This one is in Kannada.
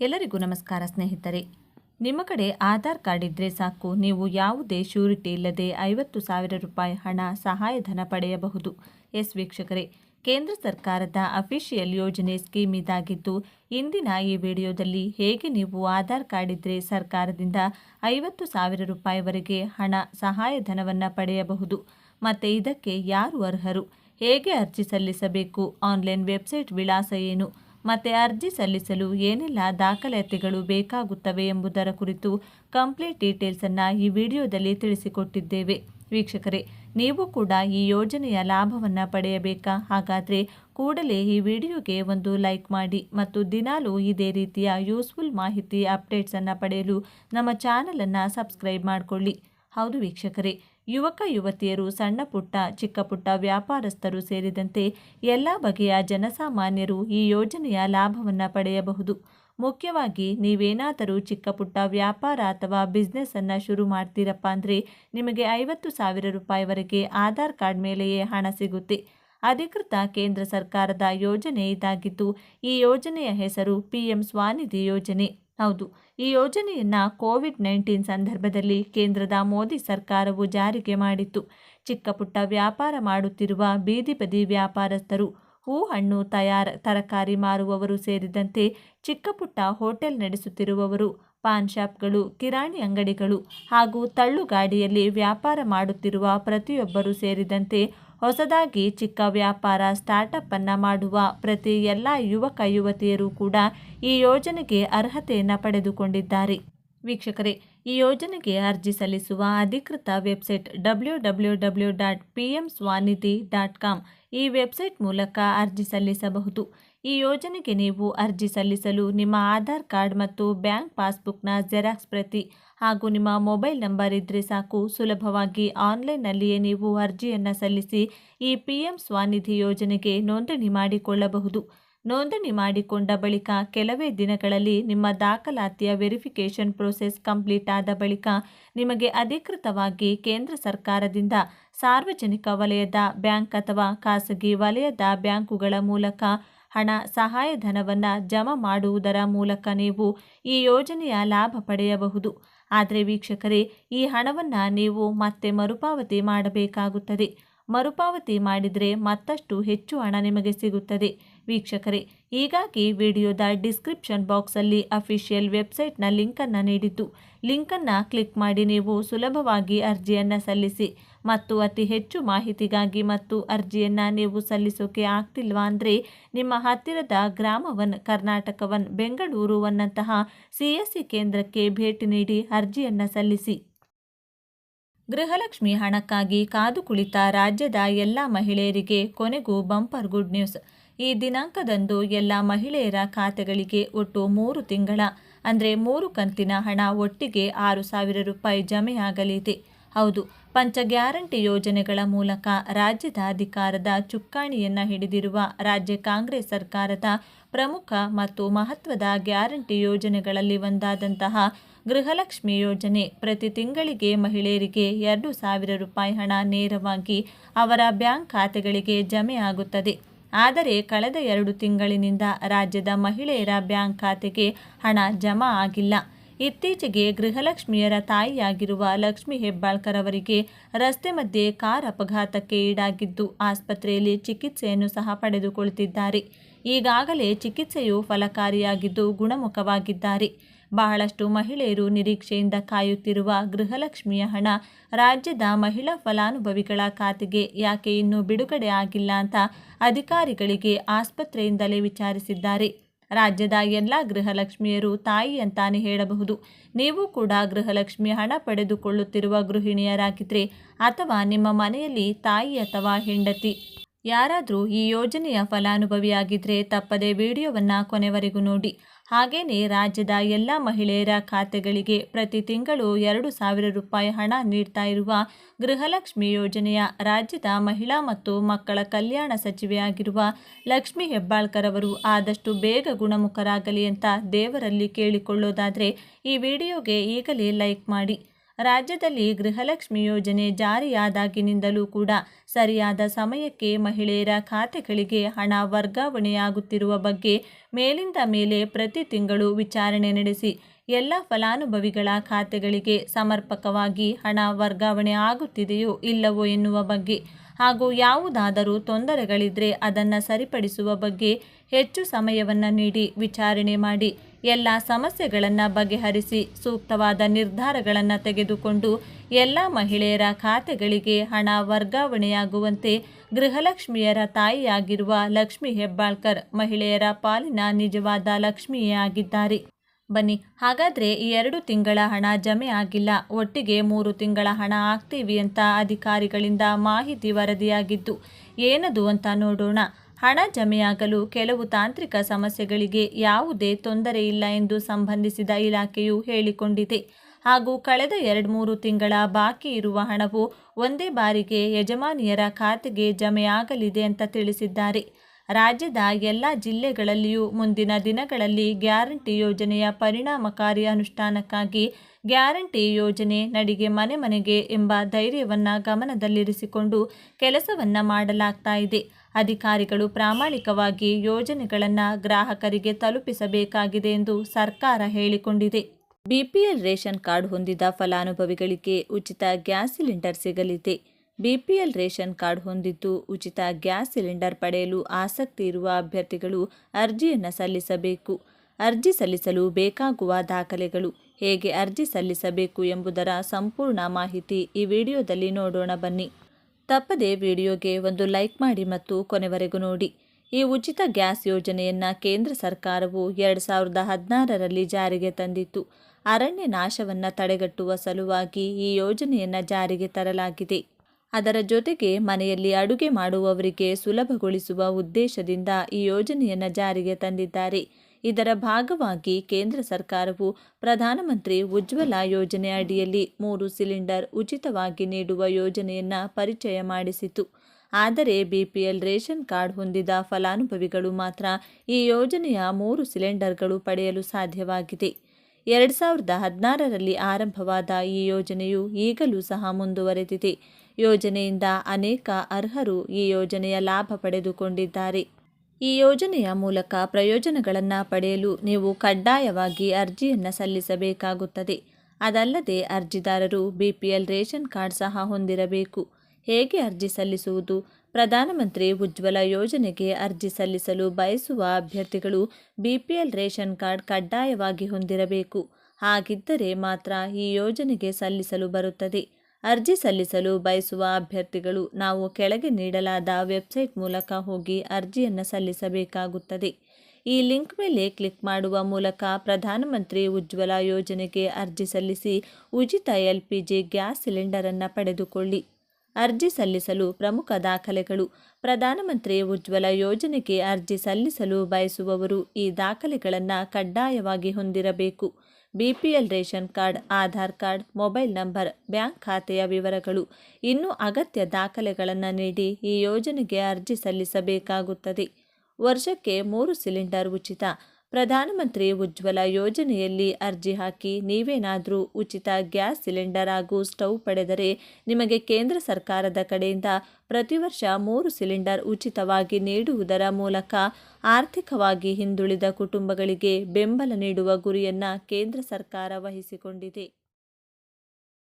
ಎಲ್ಲರಿಗೂ ನಮಸ್ಕಾರ ಸ್ನೇಹಿತರೆ. ನಿಮ್ಮ ಕಡೆ ಆಧಾರ್ ಕಾರ್ಡ್ ಇದ್ದರೆ ಸಾಕು. ನೀವು ಯಾವುದೇ ಶ್ಯೂರಿಟಿ ಇಲ್ಲದೆ ಐವತ್ತು ಸಾವಿರ ರೂಪಾಯಿ ಹಣ, ಸಹಾಯಧನ ಪಡೆಯಬಹುದು. ಎಸ್ ವೀಕ್ಷಕರೇ, ಕೇಂದ್ರ ಸರ್ಕಾರದ ಅಫಿಷಿಯಲ್ ಯೋಜನೆ ಸ್ಕೀಮ್ ಇದಾಗಿದ್ದು, ಇಂದಿನ ಈ ವಿಡಿಯೋದಲ್ಲಿ ಹೇಗೆ ನೀವು ಆಧಾರ್ ಕಾರ್ಡ್ ಇದ್ದರೆ ಸರ್ಕಾರದಿಂದ ಐವತ್ತು ಸಾವಿರ ರೂಪಾಯಿವರೆಗೆ ಹಣ, ಸಹಾಯಧನವನ್ನು ಪಡೆಯಬಹುದು. ಮತ್ತು ಇದಕ್ಕೆ ಯಾರು ಅರ್ಹರು? ಹೇಗೆ ಅರ್ಜಿ ಸಲ್ಲಿಸಬೇಕು? ಆನ್ಲೈನ್ ವೆಬ್ಸೈಟ್ ವಿಳಾಸ ಏನು? ಮತ್ತೆ ಅರ್ಜಿ ಸಲ್ಲಿಸಲು ಏನೆಲ್ಲ ದಾಖಲಾತಿಗಳು ಬೇಕಾಗುತ್ತವೆ ಎಂಬುದರ ಕುರಿತು ಕಂಪ್ಲೀಟ್ ಡೀಟೇಲ್ಸನ್ನು ಈ ವಿಡಿಯೋದಲ್ಲಿ ತಿಳಿಸಿಕೊಟ್ಟಿದ್ದೇವೆ. ವೀಕ್ಷಕರೇ, ನೀವು ಕೂಡ ಈ ಯೋಜನೆಯ ಲಾಭವನ್ನು ಪಡೆಯಬೇಕಾ? ಹಾಗಾದರೆ ಕೂಡಲೇ ಈ ವಿಡಿಯೋಗೆ ಒಂದು ಲೈಕ್ ಮಾಡಿ ಮತ್ತು ದಿನಾಲೂ ಇದೇ ರೀತಿಯ ಯೂಸ್ಫುಲ್ ಮಾಹಿತಿ ಅಪ್ಡೇಟ್ಸನ್ನು ಪಡೆಯಲು ನಮ್ಮ ಚಾನಲನ್ನು ಸಬ್ಸ್ಕ್ರೈಬ್ ಮಾಡಿಕೊಳ್ಳಿ. ಹೌದು ವೀಕ್ಷಕರೇ ಯುವಕ, ಯುವತಿಯರು, ಸಣ್ಣ ಪುಟ್ಟ, ಚಿಕ್ಕ ಪುಟ್ಟ ವ್ಯಾಪಾರಸ್ಥರು ಸೇರಿದಂತೆ ಎಲ್ಲ ಬಗೆಯ ಜನಸಾಮಾನ್ಯರು ಈ ಯೋಜನೆಯ ಲಾಭವನ್ನು ಪಡೆಯಬಹುದು. ಮುಖ್ಯವಾಗಿ, ನೀವೇನಾದರೂ ಚಿಕ್ಕ ಪುಟ್ಟ ವ್ಯಾಪಾರ ಅಥವಾ ಬಿಸ್ನೆಸ್ಸನ್ನು ಶುರು ಮಾಡ್ತೀರಪ್ಪ ಅಂದರೆ ನಿಮಗೆ ಐವತ್ತು ಸಾವಿರ ರೂಪಾಯಿವರೆಗೆ ಆಧಾರ್ ಕಾರ್ಡ್ ಮೇಲೆಯೇ ಹಣ ಸಿಗುತ್ತೆ. ಅಧಿಕೃತ ಕೇಂದ್ರ ಸರ್ಕಾರದ ಯೋಜನೆ ಇದಾಗಿದ್ದು, ಈ ಯೋಜನೆಯ ಹೆಸರು ಪಿ ಎಂ ಸ್ವಾನಿಧಿ ಯೋಜನೆ. ಹೌದು. ಈ ಯೋಜನೆಯನ್ನು ಕೋವಿಡ್ ನೈನ್ಟೀನ್ ಸಂದರ್ಭದಲ್ಲಿ ಕೇಂದ್ರದ ಮೋದಿ ಸರ್ಕಾರವು ಜಾರಿಗೆ ಮಾಡಿತ್ತು. ಚಿಕ್ಕ ಪುಟ್ಟ ವ್ಯಾಪಾರ ಮಾಡುತ್ತಿರುವ ಬೀದಿ ಬದಿ ವ್ಯಾಪಾರಸ್ಥರು ಹೂ ಹಣ್ಣು ತಯಾರ, ತರಕಾರಿ ಮಾರುವವರು ಸೇರಿದಂತೆ ಚಿಕ್ಕ ಪುಟ್ಟ ಹೋಟೆಲ್ ನಡೆಸುತ್ತಿರುವವರು, ಪಾನ್ ಶಾಪ್ಗಳು, ಕಿರಾಣಿ ಅಂಗಡಿಗಳು ಹಾಗೂ ತಳ್ಳುಗಾಡಿಯಲ್ಲಿ ವ್ಯಾಪಾರ ಮಾಡುತ್ತಿರುವ ಪ್ರತಿಯೊಬ್ಬರು ಸೇರಿದಂತೆ ಹೊಸದಾಗಿ ಚಿಕ್ಕ ವ್ಯಾಪಾರ ಸ್ಟಾರ್ಟಪ್ ಅನ್ನು ಮಾಡುವ ಪ್ರತಿ ಎಲ್ಲ ಯುವಕ ಯುವತಿಯರು ಕೂಡ ಈ ಯೋಜನೆಗೆ ಅರ್ಹತೆಯನ್ನು ಪಡೆದುಕೊಂಡಿದ್ದಾರೆ. ವೀಕ್ಷಕರೇ ಈ ಯೋಜನೆಗೆ ಅರ್ಜಿ ಸಲ್ಲಿಸುವ ಅಧಿಕೃತ website W W W dot P M Svanidhi dot com ಈ ವೆಬ್ಸೈಟ್ ಮೂಲಕ ಅರ್ಜಿ ಸಲ್ಲಿಸಬಹುದು. ಈ ಯೋಜನೆಗೆ ನೀವು ಅರ್ಜಿ ಸಲ್ಲಿಸಲು ನಿಮ್ಮ ಆಧಾರ್ ಕಾರ್ಡ್ ಮತ್ತು ಬ್ಯಾಂಕ್ ಪಾಸ್ಬುಕ್ನ ಜೆರಾಕ್ಸ್ ಪ್ರತಿ ಹಾಗೂ ನಿಮ್ಮ ಮೊಬೈಲ್ ನಂಬರ್ ಇದ್ದರೆ ಸಾಕು. ಸುಲಭವಾಗಿ ಆನ್ಲೈನ್ನಲ್ಲಿಯೇ ನೀವು ಅರ್ಜಿಯನ್ನು ಸಲ್ಲಿಸಿ ಈ ಪಿ ಎಂ ಸ್ವಾನಿಧಿ ಯೋಜನೆಗೆ ನೋಂದಣಿ ಮಾಡಿಕೊಳ್ಳಬಹುದು. ನೋಂದಣಿ ಮಾಡಿಕೊಂಡ ಬಳಿಕ ಕೆಲವೇ ದಿನಗಳಲ್ಲಿ ನಿಮ್ಮ ದಾಖಲಾತಿಯ ವೆರಿಫಿಕೇಷನ್ ಪ್ರೋಸೆಸ್ ಕಂಪ್ಲೀಟ್ ಆದ ಬಳಿಕ ನಿಮಗೆ ಅಧಿಕೃತವಾಗಿ ಕೇಂದ್ರ ಸರ್ಕಾರದಿಂದ ಸಾರ್ವಜನಿಕ ವಲಯದ ಬ್ಯಾಂಕ್ ಅಥವಾ ಖಾಸಗಿ ವಲಯದ ಬ್ಯಾಂಕುಗಳ ಮೂಲಕ ಹಣ ಸಹಾಯಧನವನ್ನು ಜಮಾ ಮಾಡುವುದರ ಮೂಲಕ ನೀವು ಈ ಯೋಜನೆಯ ಲಾಭ ಪಡೆಯಬಹುದು. ಆದರೆ ವೀಕ್ಷಕರೇ, ಈ ಹಣವನ್ನು ನೀವು ಮತ್ತೆ ಮರುಪಾವತಿ ಮಾಡಬೇಕಾಗುತ್ತದೆ. ಮರುಪಾವತಿ ಮಾಡಿದರೆ ಮತ್ತಷ್ಟು ಹೆಚ್ಚು ಹಣ ನಿಮಗೆ ಸಿಗುತ್ತದೆ. ವೀಕ್ಷಕರೇ, ಹೀಗಾಗಿ ವಿಡಿಯೋದ ಡಿಸ್ಕ್ರಿಪ್ಷನ್ ಬಾಕ್ಸಲ್ಲಿ ಅಫಿಷಿಯಲ್ ವೆಬ್ಸೈಟ್ನ ಲಿಂಕನ್ನು ನೀಡಿದ್ದು. ಲಿಂಕನ್ನು ಕ್ಲಿಕ್ ಮಾಡಿ ನೀವು ಸುಲಭವಾಗಿ ಅರ್ಜಿಯನ್ನು ಸಲ್ಲಿಸಿ ಮತ್ತು ಅತಿ ಹೆಚ್ಚು ಮಾಹಿತಿಗಾಗಿ ಮತ್ತು ಅರ್ಜಿಯನ್ನು ನೀವು ಸಲ್ಲಿಸೋಕೆ ಆಗ್ತಿಲ್ವಾ ಅಂದರೆ ನಿಮ್ಮ ಹತ್ತಿರದ ಗ್ರಾಮವನ್, ಕರ್ನಾಟಕವನ್, ಬೆಂಗಳೂರು ಒನ್ನಂತಹ ಸಿ ಕೇಂದ್ರಕ್ಕೆ ಭೇಟಿ ನೀಡಿ ಅರ್ಜಿಯನ್ನು ಸಲ್ಲಿಸಿ. ಗೃಹಲಕ್ಷ್ಮಿ ಹಣಕ್ಕಾಗಿ ಕಾದು ಕುಳಿತ ರಾಜ್ಯದ ಎಲ್ಲ ಮಹಿಳೆಯರಿಗೆ ಕೊನೆಗೂ ಬಂಪರ್ ಗುಡ್ ನ್ಯೂಸ್. ಈ ದಿನಾಂಕದಂದು ಎಲ್ಲ ಮಹಿಳೆಯರ ಖಾತೆಗಳಿಗೆ ಒಟ್ಟು ಮೂರು ತಿಂಗಳ, ಅಂದರೆ ಮೂರು ಕಂತಿನ ಹಣ ಒಟ್ಟಿಗೆ ಆರು ಸಾವಿರ ರೂಪಾಯಿ ಜಮೆಯಾಗಲಿದೆ. ಹೌದು, ಪಂಚ ಗ್ಯಾರಂಟಿ ಯೋಜನೆಗಳ ಮೂಲಕ ರಾಜ್ಯದ ಅಧಿಕಾರದ ಚುಕ್ಕಾಣಿಯನ್ನು ಹಿಡಿದಿರುವ ರಾಜ್ಯ ಕಾಂಗ್ರೆಸ್ ಸರ್ಕಾರದ ಪ್ರಮುಖ ಮತ್ತು ಮಹತ್ವದ ಗ್ಯಾರಂಟಿ ಯೋಜನೆಗಳಲ್ಲಿ ಒಂದಾದಂತಹ ಗೃಹಲಕ್ಷ್ಮಿ ಯೋಜನೆ. ಪ್ರತಿ ತಿಂಗಳಿಗೆ ಮಹಿಳೆಯರಿಗೆ ಎರಡು ಸಾವಿರ ರೂಪಾಯಿ ಹಣ ನೇರವಾಗಿ ಅವರ ಬ್ಯಾಂಕ್ ಖಾತೆಗಳಿಗೆ ಜಮೆ ಆಗುತ್ತದೆ. ಆದರೆ ಕಳೆದ ಎರಡು ತಿಂಗಳಿನಿಂದ ರಾಜ್ಯದ ಮಹಿಳೆಯರ ಬ್ಯಾಂಕ್ ಖಾತೆಗೆ ಹಣ ಜಮಾ ಆಗಿಲ್ಲ. ಇತ್ತೀಚೆಗೆ ಗೃಹಲಕ್ಷ್ಮಿಯರ ತಾಯಿಯಾಗಿರುವ ಲಕ್ಷ್ಮಿ ಹೆಬ್ಬಾಳ್ಕರ್ ಅವರಿಗೆ ರಸ್ತೆ ಮಧ್ಯೆ ಕಾರ್ ಅಪಘಾತಕ್ಕೆ ಈಡಾಗಿದ್ದು ಆಸ್ಪತ್ರೆಯಲ್ಲಿ ಚಿಕಿತ್ಸೆಯನ್ನು ಸಹ ಪಡೆದುಕೊಳ್ಳುತ್ತಿದ್ದಾರೆ ಈಗಾಗಲೇ ಚಿಕಿತ್ಸೆಯು ಫಲಕಾರಿಯಾಗಿದ್ದು ಗುಣಮುಖವಾಗಿದ್ದಾರೆ. ಬಹಳಷ್ಟು ಮಹಿಳೆಯರು ನಿರೀಕ್ಷೆಯಿಂದ ಕಾಯುತ್ತಿರುವ ಗೃಹಲಕ್ಷ್ಮಿಯ ಹಣ ರಾಜ್ಯದ ಮಹಿಳಾ ಫಲಾನುಭವಿಗಳ ಖಾತೆಗೆ ಯಾಕೆ ಇನ್ನೂ ಬಿಡುಗಡೆ ಆಗಿಲ್ಲ ಅಂತ ಅಧಿಕಾರಿಗಳಿಗೆ ಆಸ್ಪತ್ರೆಯಿಂದಲೇ ವಿಚಾರಿಸಿದ್ದಾರೆ. ರಾಜ್ಯದ ಎಲ್ಲ ಗೃಹಲಕ್ಷ್ಮಿಯರು ತಾಯಿ ಅಂತಾನೆ ಹೇಳಬಹುದು. ನೀವು ಕೂಡ ಗೃಹಲಕ್ಷ್ಮಿ ಹಣ ಪಡೆದುಕೊಳ್ಳುತ್ತಿರುವ ಗೃಹಿಣಿಯರಾಗಿದ್ದರೆ ಅಥವಾ ನಿಮ್ಮ ಮನೆಯಲ್ಲಿ ತಾಯಿ ಅಥವಾ ಹೆಂಡತಿ ಯಾರಾದರೂ ಈ ಯೋಜನೆಯ ಫಲಾನುಭವಿಯಾಗಿದ್ದರೆ ತಪ್ಪದೆ ವಿಡಿಯೋವನ್ನು ಕೊನೆವರೆಗೂ ನೋಡಿ. ಹಾಗೆಯೇ ರಾಜ್ಯದ ಎಲ್ಲ ಮಹಿಳೆಯರ ಖಾತೆಗಳಿಗೆ ಪ್ರತಿ ತಿಂಗಳು ಎರಡು ಸಾವಿರ ರೂಪಾಯಿ ಹಣ ನೀಡ್ತಾ ಇರುವ ಗೃಹಲಕ್ಷ್ಮಿ ಯೋಜನೆಯ ರಾಜ್ಯದ ಮಹಿಳಾ ಮತ್ತು ಮಕ್ಕಳ ಕಲ್ಯಾಣ ಸಚಿವೆಯಾಗಿರುವ ಲಕ್ಷ್ಮಿ ಹೆಬ್ಬಾಳ್ಕರ್ ಅವರು ಆದಷ್ಟು ಬೇಗ ಗುಣಮುಖರಾಗಲಿ ಅಂತ ದೇವರಲ್ಲಿ ಕೇಳಿಕೊಳ್ಳೋದಾದರೆ ಈ ವಿಡಿಯೋಗೆ ಈಗಲೇ ಲೈಕ್ ಮಾಡಿ. ರಾಜ್ಯದಲ್ಲಿ ಗೃಹಲಕ್ಷ್ಮಿ ಯೋಜನೆ ಜಾರಿಯಾದಾಗಿನಿಂದಲೂ ಕೂಡ ಸರಿಯಾದ ಸಮಯಕ್ಕೆ ಮಹಿಳೆಯರ ಖಾತೆಗಳಿಗೆ ಹಣ ವರ್ಗಾವಣೆಯಾಗುತ್ತಿರುವ ಬಗ್ಗೆ ಮೇಲಿಂದ ಮೇಲೆ ಪ್ರತಿ ತಿಂಗಳು ವಿಚಾರಣೆ ನಡೆಸಿ ಎಲ್ಲ ಫಲಾನುಭವಿಗಳ ಖಾತೆಗಳಿಗೆ ಸಮರ್ಪಕವಾಗಿ ಹಣ ವರ್ಗಾವಣೆ ಆಗುತ್ತಿದೆಯೋ ಇಲ್ಲವೋ ಎನ್ನುವ ಬಗ್ಗೆ ಹಾಗೂ ಯಾವುದಾದರೂ ತೊಂದರೆಗಳಿದ್ದರೆ ಅದನ್ನು ಸರಿಪಡಿಸುವ ಬಗ್ಗೆ ಹೆಚ್ಚು ಸಮಯವನ್ನು ನೀಡಿ ವಿಚಾರಣೆ ಮಾಡಿ. ಎಲ್ಲ ಸಮಸ್ಯೆಗಳನ್ನು ಬಗೆಹರಿಸಿ ಸೂಕ್ತವಾದ ನಿರ್ಧಾರಗಳನ್ನು ತೆಗೆದುಕೊಂಡು ಎಲ್ಲ ಮಹಿಳೆಯರ ಖಾತೆಗಳಿಗೆ ಹಣ ವರ್ಗಾವಣೆಯಾಗುವಂತೆ ಗೃಹಲಕ್ಷ್ಮಿಯರ ತಾಯಿಯಾಗಿರುವ ಲಕ್ಷ್ಮಿ ಹೆಬ್ಬಾಳ್ಕರ್ ಮಹಿಳೆಯರ ಪಾಲಿನ ನಿಜವಾದ ಲಕ್ಷ್ಮಿಯೇ ಆಗಿದ್ದಾರೆ. ಬನ್ನಿ. ಹಾಗಾದರೆ ಈ ಎರಡು ತಿಂಗಳ ಹಣ ಜಮೆ ಆಗಿಲ್ಲ. ಒಟ್ಟಿಗೆ ಮೂರು ತಿಂಗಳ ಹಣ ಆಗ್ತೀವಿ ಅಂತ ಅಧಿಕಾರಿಗಳಿಂದ ಮಾಹಿತಿ ವರದಿಯಾಗಿದ್ದು ಏನದು ಅಂತ ನೋಡೋಣ. ಹಣ ಜಮೆಯಾಗಲು ಕೆಲವು ತಾಂತ್ರಿಕ ಸಮಸ್ಯೆಗಳಿಗೆ ಯಾವುದೇ ತೊಂದರೆ ಇಲ್ಲ ಎಂದು ಸಂಬಂಧಿಸಿದ ಇಲಾಖೆಯು ಹೇಳಿಕೊಂಡಿದೆ. ಹಾಗೂ ಕಳೆದ ಎರಡು ಮೂರು ತಿಂಗಳ ಬಾಕಿ ಇರುವ ಹಣವು ಒಂದೇ ಬಾರಿಗೆ ಯಜಮಾನಿಯರ ಖಾತೆಗೆ ಜಮೆಯಾಗಲಿದೆ ಅಂತ ತಿಳಿಸಿದ್ದಾರೆ. ರಾಜ್ಯದ ಎಲ್ಲ ಜಿಲ್ಲೆಗಳಲ್ಲಿಯೂ ಮುಂದಿನ ದಿನಗಳಲ್ಲಿ ಗ್ಯಾರಂಟಿ ಯೋಜನೆಯ ಪರಿಣಾಮಕಾರಿ ಅನುಷ್ಠಾನಕ್ಕಾಗಿ ಗ್ಯಾರಂಟಿ ಯೋಜನೆ ನಡಿಗೆ ಮನೆ ಮನೆಗೆ ಎಂಬ ಧೈರ್ಯವನ್ನು ಗಮನದಲ್ಲಿರಿಸಿಕೊಂಡು ಕೆಲಸವನ್ನು ಮಾಡಲಾಗ್ತಾ ಇದೆ. ಅಧಿಕಾರಿಗಳು ಪ್ರಾಮಾಣಿಕವಾಗಿ ಯೋಜನೆಗಳನ್ನು ಗ್ರಾಹಕರಿಗೆ ತಲುಪಿಸಬೇಕಾಗಿದೆ ಎಂದು ಸರ್ಕಾರ ಹೇಳಿಕೊಂಡಿದೆ. ಬಿಪಿಎಲ್ ರೇಷನ್ ಕಾರ್ಡ್ ಹೊಂದಿದ ಫಲಾನುಭವಿಗಳಿಗೆ ಉಚಿತ ಗ್ಯಾಸ್ ಸಿಲಿಂಡರ್ ಸಿಗಲಿದೆ. ಬಿಪಿಎಲ್ ರೇಷನ್ ಕಾರ್ಡ್ ಹೊಂದಿದ್ದು ಉಚಿತ ಗ್ಯಾಸ್ ಸಿಲಿಂಡರ್ ಪಡೆಯಲು ಆಸಕ್ತಿ ಇರುವ ಅಭ್ಯರ್ಥಿಗಳು ಅರ್ಜಿಯನ್ನು ಸಲ್ಲಿಸಬೇಕು. ಅರ್ಜಿ ಸಲ್ಲಿಸಲು ಬೇಕಾಗುವ ದಾಖಲೆಗಳು. ಹೇಗೆ ಅರ್ಜಿ ಸಲ್ಲಿಸಬೇಕು ಎಂಬುದರ ಸಂಪೂರ್ಣ ಮಾಹಿತಿ ಈ ವಿಡಿಯೋದಲ್ಲಿ ನೋಡೋಣ ಬನ್ನಿ. ತಪ್ಪದೆ ವಿಡಿಯೋಗೆ ಒಂದು ಲೈಕ್ ಮಾಡಿ ಮತ್ತು ಕೊನೆವರೆಗೂ ನೋಡಿ. ಈ ಉಚಿತ ಗ್ಯಾಸ್ ಯೋಜನೆಯನ್ನು ಕೇಂದ್ರ ಸರ್ಕಾರವು ಎರಡು ಸಾವಿರದ ಹದಿನಾರರಲ್ಲಿ ಜಾರಿಗೆ ತಂದಿತ್ತು. ಅರಣ್ಯ ನಾಶವನ್ನು ತಡೆಗಟ್ಟುವ ಸಲುವಾಗಿ ಈ ಯೋಜನೆಯನ್ನು ಜಾರಿಗೆ ತರಲಾಗಿದೆ. ಅದರ ಜೊತೆಗೆ ಮನೆಯಲ್ಲಿ ಅಡುಗೆ ಮಾಡುವವರಿಗೆ ಸುಲಭಗೊಳಿಸುವ ಉದ್ದೇಶದಿಂದ ಈ ಯೋಜನೆಯನ್ನು ಜಾರಿಗೆ ತಂದಿದ್ದಾರೆ. ಇದರ ಭಾಗವಾಗಿ ಕೇಂದ್ರ ಸರ್ಕಾರವು ಪ್ರಧಾನಮಂತ್ರಿ ಉಜ್ವಲ ಯೋಜನೆ ಅಡಿಯಲ್ಲಿ ಮೂರು ಸಿಲಿಂಡರ್ ಉಚಿತವಾಗಿ ನೀಡುವ ಯೋಜನೆಯನ್ನು ಪರಿಚಯ ಮಾಡಿಸಿತು. ಆದರೆ ಬಿಪಿಎಲ್ ರೇಷನ್ ಕಾರ್ಡ್ ಹೊಂದಿದ ಫಲಾನುಭವಿಗಳು ಮಾತ್ರ ಈ ಯೋಜನೆಯ ಮೂರು ಸಿಲಿಂಡರ್ಗಳು ಪಡೆಯಲು ಸಾಧ್ಯವಾಗಿದೆ. ಎರಡು ಸಾವಿರದ ಹದಿನಾರರಲ್ಲಿ ಆರಂಭವಾದ ಈ ಯೋಜನೆಯು ಈಗಲೂ ಸಹ ಮುಂದುವರೆದಿದೆ. ಯೋಜನೆಯಿಂದ ಅನೇಕ ಅರ್ಹರು ಈ ಯೋಜನೆಯ ಲಾಭ ಪಡೆದುಕೊಂಡಿದ್ದಾರೆ. ಈ ಯೋಜನೆಯ ಮೂಲಕ ಪ್ರಯೋಜನಗಳನ್ನು ಪಡೆಯಲು ನೀವು ಕಡ್ಡಾಯವಾಗಿ ಅರ್ಜಿಯನ್ನು ಸಲ್ಲಿಸಬೇಕಾಗುತ್ತದೆ. ಅದಲ್ಲದೆ ಅರ್ಜಿದಾರರು ಬಿಪಿಎಲ್ ರೇಷನ್ ಕಾರ್ಡ್ ಸಹ ಹೊಂದಿರಬೇಕು. ಹೇಗೆ ಅರ್ಜಿ ಸಲ್ಲಿಸುವುದು? ಪ್ರಧಾನಮಂತ್ರಿ ಉಜ್ವಲ ಯೋಜನೆಗೆ ಅರ್ಜಿ ಸಲ್ಲಿಸಲು ಬಯಸುವ ಅಭ್ಯರ್ಥಿಗಳು ಬಿಪಿಎಲ್ ರೇಷನ್ ಕಾರ್ಡ್ ಕಡ್ಡಾಯವಾಗಿ ಹೊಂದಿರಬೇಕು. ಹಾಗಿದ್ದರೆ ಮಾತ್ರ ಈ ಯೋಜನೆಗೆ ಸಲ್ಲಿಸಲು ಬರುತ್ತದೆ. ಅರ್ಜಿ ಸಲ್ಲಿಸಲು ಬಯಸುವ ಅಭ್ಯರ್ಥಿಗಳು ನಾವು ಕೆಳಗೆ ನೀಡಲಾದ ವೆಬ್ಸೈಟ್ ಮೂಲಕ ಹೋಗಿ ಅರ್ಜಿಯನ್ನು ಸಲ್ಲಿಸಬೇಕಾಗುತ್ತದೆ. ಈ ಲಿಂಕ್ ಮೇಲೆ ಕ್ಲಿಕ್ ಮಾಡುವ ಮೂಲಕ ಪ್ರಧಾನಮಂತ್ರಿ ಉಜ್ವಲ ಯೋಜನೆಗೆ ಅರ್ಜಿ ಸಲ್ಲಿಸಿ ಉಚಿತ ಎಲ್ ಪಿ ಜಿ ಗ್ಯಾಸ್ ಸಿಲಿಂಡರನ್ನು ಪಡೆದುಕೊಳ್ಳಿ. ಅರ್ಜಿ ಸಲ್ಲಿಸಲು ಪ್ರಮುಖ ದಾಖಲೆಗಳು. ಪ್ರಧಾನಮಂತ್ರಿ ಉಜ್ವಲ ಯೋಜನೆಗೆ ಅರ್ಜಿ ಸಲ್ಲಿಸಲು ಬಯಸುವವರು ಈ ದಾಖಲೆಗಳನ್ನು ಕಡ್ಡಾಯವಾಗಿ ಹೊಂದಿರಬೇಕು. BPL ration card, Aadhaar card, mobile number, bank ಖಾತೆಯ ವಿವರಗಳು. ಇನ್ನೂ ಅಗತ್ಯ ದಾಖಲೆಗಳನ್ನು ನೀಡಿ ಈ ಯೋಜನೆಗೆ ಅರ್ಜಿ ಸಲ್ಲಿಸಬೇಕಾಗುತ್ತದೆ. ವರ್ಷಕ್ಕೆ ಮೂರು ಸಿಲಿಂಡರ್ ಉಚಿತ. ಪ್ರಧಾನಮಂತ್ರಿ ಉಜ್ವಲ ಯೋಜನೆಯಲ್ಲಿ ಅರ್ಜಿ ಹಾಕಿ ನೀವೇನಾದರೂ ಉಚಿತ ಗ್ಯಾಸ್ ಸಿಲಿಂಡರ್ ಹಾಗೂ ಸ್ಟವ್ ಪಡೆದರೆ ನಿಮಗೆ ಕೇಂದ್ರ ಸರ್ಕಾರದ ಕಡೆಯಿಂದ ಪ್ರತಿ ವರ್ಷ ಮೂರು ಸಿಲಿಂಡರ್ ಉಚಿತವಾಗಿ ನೀಡುವುದರ ಮೂಲಕ ಆರ್ಥಿಕವಾಗಿ ಹಿಂದುಳಿದ ಕುಟುಂಬಗಳಿಗೆ ಬೆಂಬಲ ನೀಡುವ ಗುರಿಯನ್ನು ಕೇಂದ್ರ ಸರ್ಕಾರ ವಹಿಸಿಕೊಂಡಿದೆ.